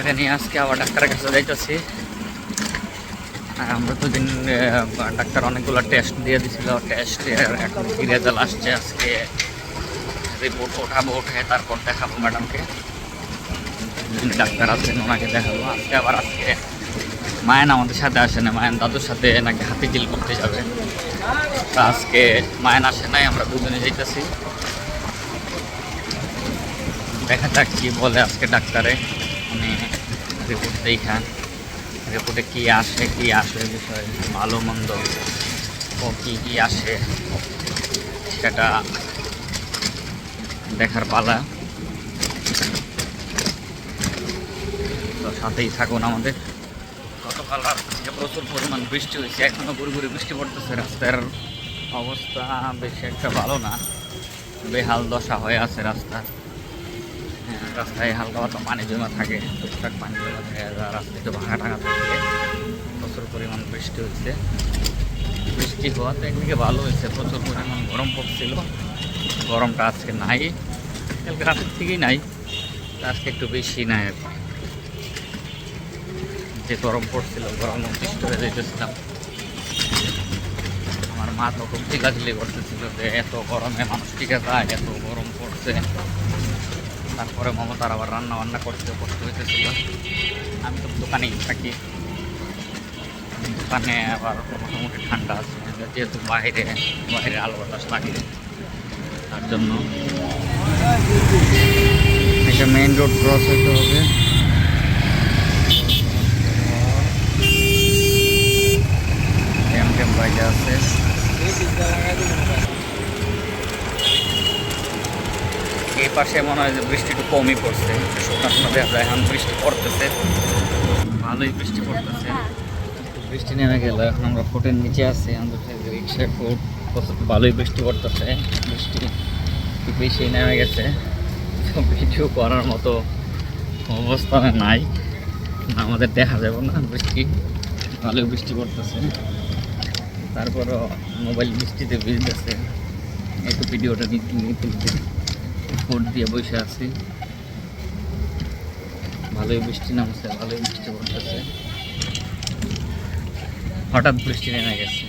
বাচ্চাটাকে নিয়ে আজকে আবার ডাক্তারের কাছে যাইতেছি। আমরা তো দিন ডাক্তার অনেকগুলো টেস্ট দিয়ে দিছিল। টেস্ট এখন কি রেজাল্ট আসছে আজকে? রিপোর্ট ওঠাবো উঠে তারপর দেখাবো ম্যাডামকে ডাক্তার আছেন ওনাকে দেখাবো। আজকে আবার আজকে মায়ান আমাদের সাথে আসে না, মায়ান দাদুর সাথে নাকি হাতি জিল করতে যাবে। তা আজকে মায়ান আসে নাই, আমরা দুজনে যাইতেছি। দেখা যাক কি বলে আজকে ডাক্তারে। রিপোর্ট দেখা রিপোর্টে কি আসে কি আসে বিষয় ভালো মন্দ ও কি কি আসে সেটা দেখার পালা। তো সাথেই থাকুন আমাদের। গতকাল রাত থেকে প্রচুর পরিমাণ বৃষ্টি হয়েছে এখনও গুড়ি গুড়ি বৃষ্টি পড়তেছে রাস্তার অবস্থা বেশি একটা ভালো না। বেহাল দশা হয়ে আছে রাস্তার। হ্যাঁ, রাস্তায় হালকা পাতলা পানি জমা থাকে, টুকটাক পানি জমা থাকে, আর রাস্তা একটু ভাঙা টাঙা থাকে। প্রচুর পরিমাণ বৃষ্টি হয়েছে। বৃষ্টি হওয়াতে একদিকে ভালো হয়েছে, প্রচুর পরিমাণ গরম পড়ছিল। গরমটা আজকে নাই, কালকে রাতের থেকেই নাই আজকে একটু বেশি নাই আর যে গরম পড়ছিল, গরম অতিষ্ঠ হয়ে যেতেছিলাম আমার মা তো খুব চিলাচিলি করতেছিল যে এত গরমে মানুষ টিকে যায় এত গরম পড়ছে। তারপরে মমতার আবার রান্না বান্না করতে করতে হইতেছিল। আমি তো দোকানেই থাকি। দোকানে আবার মোটামুটি ঠান্ডা আছে। যেহেতু বাইরে বাইরে আলো বাতাস লাগে। তার জন্য এটা মেইন রোড ক্রস হইতে হবে ট্যাম ট্যাম বাইরে আছে এই পাশে মনে হয় যে বৃষ্টি একটু কমই পড়ছে, শুকনো দেখা যায়, এখন বৃষ্টি পড়তেছে। ভালোই বৃষ্টি পড়তেছে। বৃষ্টি নেমে গেল, এখন আমরা ফোটের নিচে আছি আমাদের রিক্সায় ফুট ভালোই বৃষ্টি পড়তেছে, বৃষ্টি বেশি নেমে গেছে। ভিডিও করার মতো অবস্থা নাই, আমাদের দেখা যাবে না বৃষ্টি, ভালোই বৃষ্টি পড়তেছে। তারপরও মোবাইল বৃষ্টিতে ভিজতেছে, একটু ভিডিওটা নিতে নিতে ফোট দিয়ে বসে আছি। ভালোই বৃষ্টি নামছে, ভালোই বৃষ্টি পড়তেছে। হঠাৎ বৃষ্টি নেমে গেছে।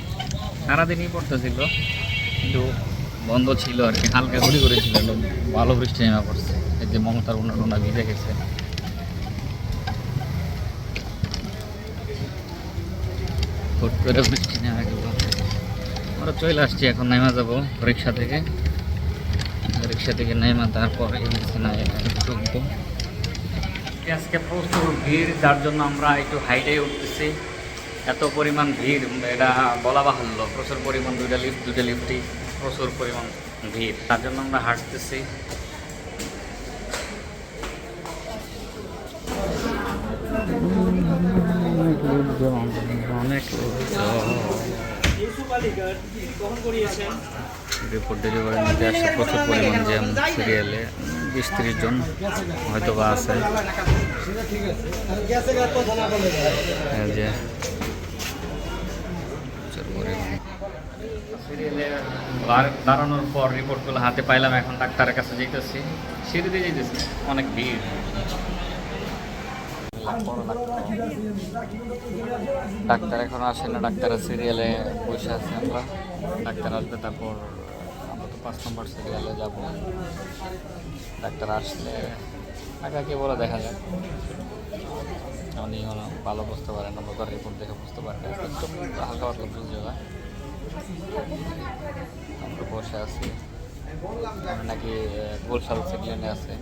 সারাদিনই পড়তেছিল কিন্তু বন্ধ ছিল আর কি, হালকা ঘুরি করেছিল ভালো বৃষ্টি নেমে পড়ছে। এই যে মমতার উন্না ভিজে গেছে। হুট করে বৃষ্টি নেমে গেল। আমরা চলে আসছি, এখন নেমে যাব রিক্সা থেকে। রিক্সা থেকে নেমে তারপর ঢুকবো আজকে প্রচুর ভিড় যার জন্য আমরা একটু হাইটে উঠতেছি। এত পরিমাণ ভিড় এটা বলা বাহুল্য। প্রচুর পরিমাণ দুইটা লিফট দুইটা লিফটই প্রচুর পরিমাণ ভিড়। তার জন্য আমরা হাঁটতেছি। অনেক রিপোর্ট ডেলিভারি নিতে আসছে প্রচুর পরিমাণ জ্যাম সিরিয়ালে বিশ তিরিশ জন হয়তো বা আছে যে দাঁড়ানোর পর রিপোর্টগুলো হাতে পাইলাম, এখন ডাক্তারের কাছে যেতেছি সিঁড়িতে যেতেছি অনেক ভিড়। ডাক্তার এখন আসে না, ডাক্তারের সিরিয়ালে বসে আছে আমরা। ডাক্তার আসবে তারপর পাঁচ নম্বর সিরিয়ালে যাব। ডাক্তার আসলে আগে বলে দেখা যাক। উনি ভালো বুঝতে পারেন আমরা তো রিপোর্ট দেখে বুঝতে পারেন একটু হালকা পাতলা বুঝতে হয় আমরা বসে আছি। নাকি গোলশাল সিগলেনে আছে।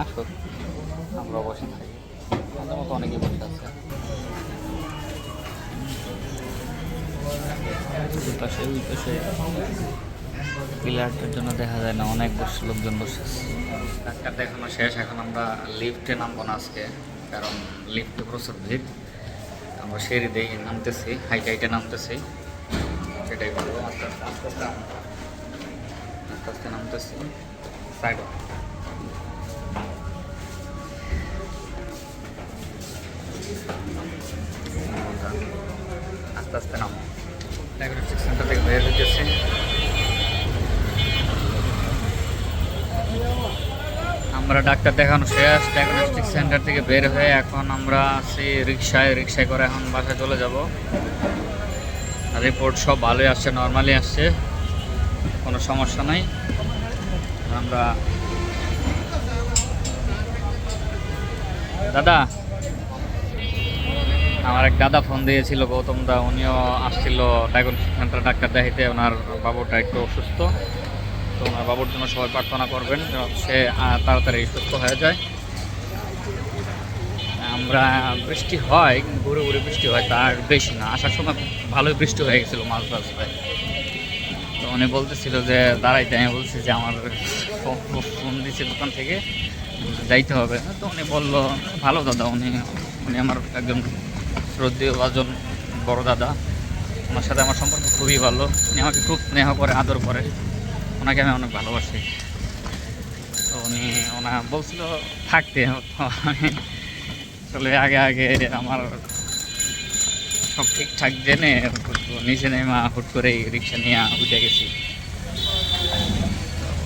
আসুক, আমরা বসে থাকি। আমাদের মতো অনেকেই বসে আছে। ওই পাশে ওই পাশে পিলারটার জন্য দেখা যায় না, অনেক বসে লোকজন বসে ডাক্তার দেখানো শেষ, এখন আমরা লিফটে নামবো না আজকে, কারণ লিফটে প্রচুর ভিড়। আমরা সিঁড়ি দিয়ে নামতেছি, হাইটে হাইটে নামতেছি। সেটাই বলব আস্তে আস্তে আস্তে আস্তে নামতেছি। সাইড আমরা ডাক্তার দেখানো শেষ ডায়াগনস্টিক সেন্টার থেকে বের হয়ে এখন আমরা আছি রিক্সায় রিক্সায় করে এখন বাসায় চলে যাব। রিপোর্ট সব ভালোই আসছে নর্মালি আসছে। কোনো সমস্যা নাই। আমরা দাদা, আমার এক দাদা ফোন দিয়েছিল, গৌতম দা, উনিও আসছিল। ডায়াগনস্টিক সেন্টার ডাক্তার দেখাইতে, ওনার বাবুটা একটু অসুস্থ। তো ওনার বাবুর জন্য সবাই প্রার্থনা করবেন সে তাড়াতাড়ি সুস্থ হয়ে যায়। আমরা বৃষ্টি হয় ঘুরে ঘুরে বৃষ্টি হয় তার বেশি না। আসার সময় ভালোই বৃষ্টি হয়ে গেছিল মাঝ রাস্তায়। তো উনি বলতেছিল যে, দাঁড়াইতে, আমি বলছি যে, আমার ফোন দিচ্ছে দোকান থেকে, যাইতে হবে। তো উনি বলল, ভালো দাদা, উনি উনি আমার একজন শ্রদ্ধেয় ভাজন বড় দাদা। ওনার সাথে আমার সম্পর্ক খুবই ভালো। উনি আমাকে খুব স্নেহ করে, আদর করে। ওনাকে আমি অনেক ভালোবাসি। তো উনি, ওনা বলছিল থাকতে তো আমি আসলে আগে আগে আমার সব ঠিকঠাক জেনে নিজে নেমা হুট করেই রিক্সা নিয়ে উঠে গেছি।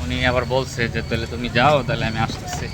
উনি আবার বলছে যে, তাহলে তুমি যাও, তাহলে আমি আসতেছি।